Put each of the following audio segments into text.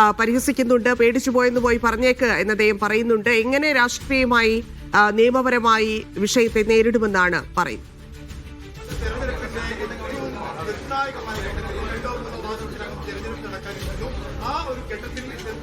ആ, പരിഹസിക്കുന്നുണ്ട് പേടിച്ചു പോയെന്ന് പോയി പറഞ്ഞേക്ക് എന്ന് അദ്ദേഹം പറയുന്നുണ്ട്. എങ്ങനെ രാഷ്ട്രീയമായി നിയമപരമായി വിഷയത്തെ നേരിടുമെന്നാണ് പറയുന്നത്.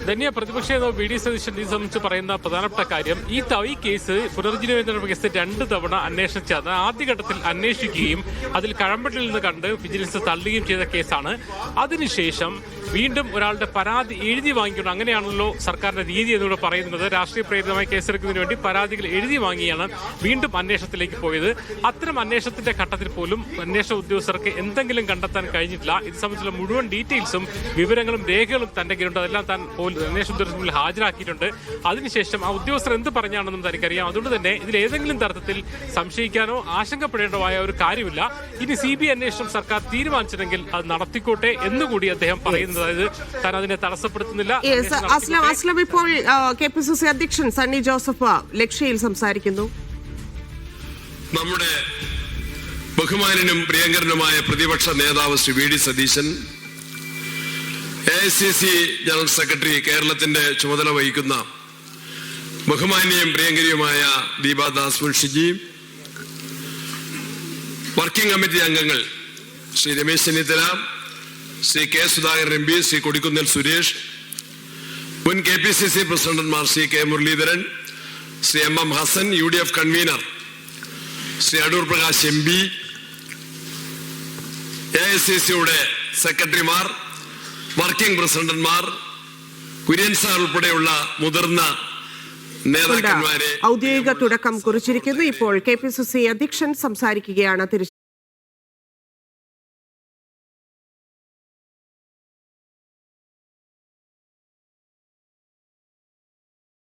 ധന്യ പ്രതിപക്ഷ നേതാവ് വി ഡി സതീശൻ ഇത് സംബന്ധിച്ച് പറയുന്ന പ്രധാനപ്പെട്ട കാര്യം ഈ തവി കേസ് പുനർജീവന കേസ് രണ്ട് തവണ അന്വേഷിച്ച അത് ആദ്യഘട്ടത്തിൽ അന്വേഷിക്കുകയും അതിൽ കഴമ്പട്ടിൽ നിന്ന് കണ്ട് വിജിലൻസ് തള്ളുകയും ചെയ്ത കേസാണ്. അതിനുശേഷം വീണ്ടും ഒരാളുടെ പരാതി എഴുതി വാങ്ങിക്കണം അങ്ങനെയാണല്ലോ സർക്കാരിന്റെ രീതി എന്നിവിടെ പറയുന്നത്. രാഷ്ട്രീയ പ്രേരിതമായി കേസെടുക്കുന്നതിന് വേണ്ടി പരാതികൾ എഴുതി വാങ്ങിയാണ് വീണ്ടും അന്വേഷണത്തിലേക്ക് പോയത്. അത്തരം അന്വേഷണത്തിന്റെ ഘട്ടത്തിൽ പോലും അന്വേഷണ ഉദ്യോഗസ്ഥർക്ക് എന്തെങ്കിലും കണ്ടെത്താൻ കഴിഞ്ഞിട്ടില്ല. ഇത് സംബന്ധിച്ചുള്ള മുഴുവൻ ഡീറ്റെയിൽസും വിവരങ്ങളും രേഖകളും തന്റെ കയ്യിലുണ്ട്. അതെല്ലാം താൻ അന്വേഷണ ഉദ്യോഗസ്ഥർക്ക് മുന്നിൽ ഹാജരാക്കിയിട്ടുണ്ട്. അതിനുശേഷം ആ ഉദ്യോഗസ്ഥർ എന്ത് പറഞ്ഞാണെന്നും തനിക്കറിയാം. അതുകൊണ്ട് തന്നെ ഇതിൽ ഏതെങ്കിലും തരത്തിൽ സംശയിക്കാനോ ആശങ്കപ്പെടേണ്ടതായ ഒരു കാര്യമില്ല. ഇനി സി ബി അന്വേഷണം സർക്കാർ തീരുമാനിച്ചിട്ടെങ്കിൽ അത് നടത്തിക്കോട്ടെ എന്നുകൂടി അദ്ദേഹം പറയുന്നത്. അതായത് താൻ അതിനെ തടസ്സപ്പെടുത്തുന്നില്ല. അസ്ലം അസ്ലം ഇപ്പോൾ കെ പി സി സി അധ്യക്ഷൻ സണ്ണി ജോസഫ് ലക്ഷ്യയിൽ സംസാരിക്കുന്നു. നമ്മുടെ ബഹുമാനനും പ്രിയങ്കരനുമായ പ്രതിപക്ഷ നേതാവ് Shri V D Satheesan A C C general secretary കേരളത്തിന്റെ ചുമതല വഹിക്കുന്ന ബഹുമാന്യം പ്രിയങ്കരിയുമായ ദീപാദാസ് മുൻഷിജിയും വർക്കിംഗ് കമ്മിറ്റി അംഗങ്ങൾ Shri Ramesh Chennithala Shri K Sudhakaran M P Shri Kodikunnil Suresh മുൻ കെ പി സി സി പ്രസിഡന്റുമാർ Shri K Muraleedharan Shri M M Hassan U D F convener Shri Adoor Prakash M P A I C സിയുടെ സെക്രട്ടറിമാർ working പ്രസിഡന്റുമാർ Kurian sir ഉൾപ്പെടെയുള്ള മുതിർന്ന ഔദ്യോഗിക തുടക്കം കുറിച്ചിരിക്കുന്നു. ഇപ്പോൾ കെ പി സി സി അധ്യക്ഷൻ സംസാരിക്കുകയാണ്. തിരിച്ചു